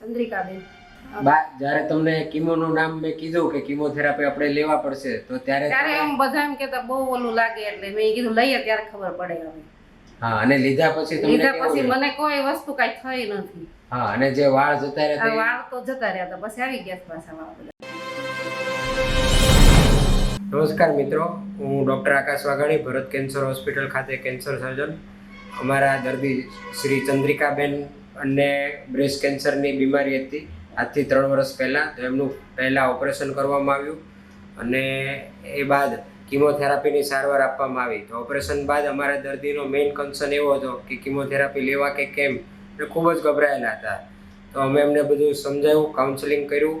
ચંદ્રિકાબેન. બા જ્યારે તમને કીમોનું નામ મેં કીધું કે કીમોથેરાપી આપણે લેવા પડશે તો ત્યારે ત્યારે એમ બધા એમ કેતા બહુ ઓલું લાગે એટલે. મેં કીધું લઈએ ત્યારે ખબર પડે હવે. હા અને લીધા પછી તમને લીધા કેવું પછી? મને કોઈ વસ્તુ કાંઈ થઈ નથી. હા અને જે વાળ જતા આ રહેતા વાળ તો જતા રહ્યા હતા પછી આવી ગયા પાછા વાળ બધા. નમસ્કાર મિત્રો હું doctor Akash Vaghani Bharat cancer hospital ખાતે કેન્સર સર્જન. અમારા દર્દી શ્રી ચંદ્રિકાબેન અને બ્રેસ્ટ કેન્સરની બીમારી હતી. આજથી ત્રણ વર્ષ પહેલાં તો એમનું પહેલાં ઓપરેશન કરવામાં આવ્યું અને એ બાદ કિમોથેરાપીની સારવાર આપવામાં આવી. તો ઓપરેશન બાદ અમારા દર્દીનો મેઇન કન્સર્ન એવો હતો કે કિમોથેરાપી લેવા કે કેમ એટલે ખૂબ જ ગભરાયેલા હતા. તો અમે એમને બધું સમજાવ્યું કાઉન્સેલિંગ કર્યું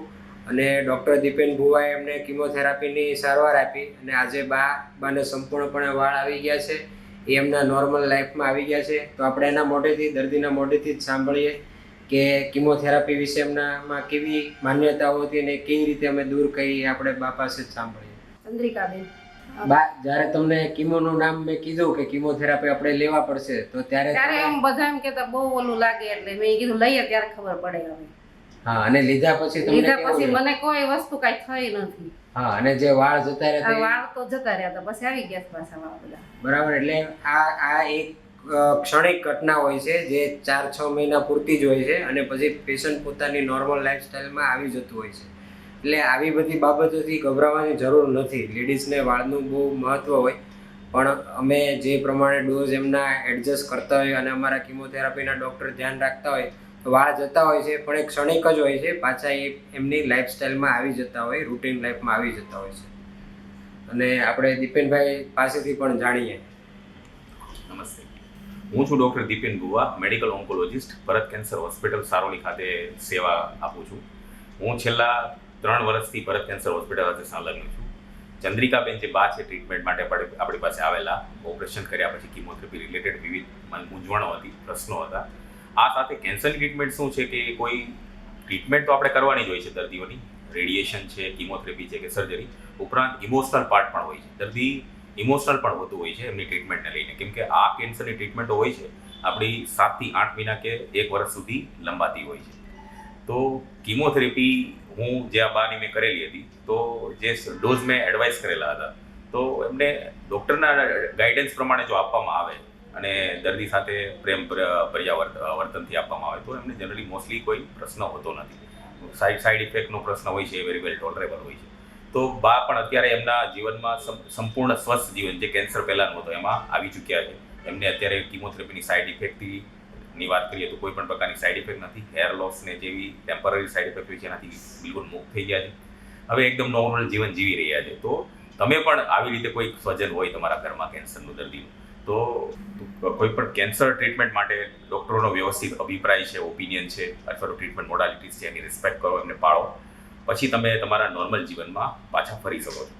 અને ડૉક્ટર દીપેન ભુવાએ એમને કિમોથેરાપીની સારવાર આપી અને આજે બા બાને સંપૂર્ણપણે વાળ આવી ગયા છે. એ એમના નોર્મલ લાઈફમાં આવી ગયા છે. તો આપણે એના મોઢેથી દર્દીના મોઢેથી જ સાંભળીએ કે કિમોથેરાપી વિશે એમનામાં કેવી માન્યતાઓ હતી અને કેવી રીતે અમે દૂર કરી આપણે બા પાસે જ સાંભળીએ. ચંદ્રિકાબેન. બા જ્યારે તમને કિમોનું નામ મેં કીધું કે કિમોથેરાપી આપણે લેવા પડશે તો ત્યારે ત્યારે એમ બધા એમ કહેતા બહુ ઓલું લાગે એટલે. મેં કીધું લઈએ ત્યારે ખબર પડે હવે. હા અને લીધા પછી તમને લીધા પછી મને કોઈ વસ્તુ કાંઈ થઈ નથી. હા અને જે વાળ જતા રહ્યા વાળ તો જતા રહ્યા હતા પછી આવી ગયા પાછા વાળ બધા. બરાબર એટલે આ આ એક ક્ષણિક ઘટના હોય છે જે ચાર છ મહિના પૂરતી જ હોય છે અને પછી પેશન્ટ પોતાની નોર્મલ લાઈફસ્ટાઈલમાં આવી જતું હોય છે. એટલે આવી બધી બાબતોથી ગભરાવાની જરૂર નથી. લેડીઝને વાળનું બહુ મહત્ત્વ હોય. પણ અમે જે પ્રમાણે ડોઝ એમના એડજસ્ટ કરતા હોય અને અમારા કિમોથેરાપીના ડૉક્ટર ધ્યાન રાખતા હોય વાળ જતા હોય છે, પણ એ ક્ષણિક જ હોય છે. પાછા એ એમની લાઈફસ્ટાઈલમાં આવી જતા હોય રૂટીન લાઈફમાં આવી જતા હોય છે. અને આપણે દીપેનભાઈ પાસેથી પણ જાણીએ. નમસ્તે. હું છું doctor Dipen Guva medical oncologist Bharat cancer hospital Saroli ખાતે સેવા આપું છું. હું છેલ્લા ત્રણ વર્ષથી ભરત કેન્સર હોસ્પિટલ સાથે સંલગ્ન છું. ચંદ્રિકાબેન જે બા છે ટ્રીટમેન્ટ માટે આપણે- પાસે આવેલા ઓપરેશન કર્યા પછી કિમોથેરાપી રિલેટેડ વિવિધ મૂંઝવણો હતી, પ્રશ્નો હતા. આ સાથે કેન્સરની ટ્રીટમેન્ટ શું છે કે કોઈ ટ્રીટમેન્ટ તો આપણે કરવાની જ હોય છે દર્દીઓની? રેડિયેશન છે કિમોથેરાપી છે કે સર્જરી ઉપરાંત ઇમોશનલ પાર્ટ પણ હોય છે. દર્દી ઇમોશનલ પણ હોતું હોય છે એમની ટ્રીટમેન્ટને લઈને. કેમ કે આ કેન્સરની ટ્રીટમેન્ટ હોય છે, આપણી સાતથી આઠ મહિના કે એક વર્ષ સુધી લંબાતી હોય છે. તો કિમોથેરાપી હું જે આ બાની મેં કરેલી હતી, તો જે ડોઝ મેં એડવાઇસ કરેલા હતા, તો એમને ડૉક્ટરના ગાઈડન્સ પ્રમાણે જો આપવામાં આવે અને દર્દી સાથે પ્રેમ પર્યાવર્ત વર્તનથી આપવામાં આવે તો એમને જનરલી મોસ્ટલી કોઈ પ્રશ્ન હોતો નથી. સાઈડ સાઈડ ઇફેક્ટનો પ્રશ્ન હોય છે, એ વેરી વેલ ટોલરેબલ હોય છે. તો બા પણ અત્યારે એમના જીવનમાં સંપૂર્ણ સ્વસ્થ જીવન, જે કેન્સર પહેલાંનું હતું, એમાં આવી ચૂક્યા છે. એમને અત્યારે કિમોથેરાપીની સાઈડ ઇફેક્ટથી ની વાત કરીએ તો કોઈ પણ પ્રકારની સાઈડ ઇફેક્ટ નથી. હેર લોસ જેવી ટેમ્પરરી સાઈડ ઇફેક્ટ હોય છે, એનાથી બિલકુલ મુક્ત થઈ ગયા છે. હવે એકદમ નોર્મલ જીવન જીવી રહ્યા છે. તો તમે પણ આવી રીતે કોઈ સ્વજન હોય તમારા ઘરમાં કેન્સરનું દર્દીનું તો કોઈ પણ કેન્સર ટ્રીટમેન્ટ માટે ડૉક્ટરોનો વ્યવસ્થિત અભિપ્રાય છે ઓપિનિયન છે, અથવા તો ટ્રીટમેન્ટ મોડાલિટીઝ છે, એની રિસ્પેક્ટ કરો, એમને પાળો. પછી તમે તમારા નોર્મલ જીવનમાં પાછા ફરી શકો છો.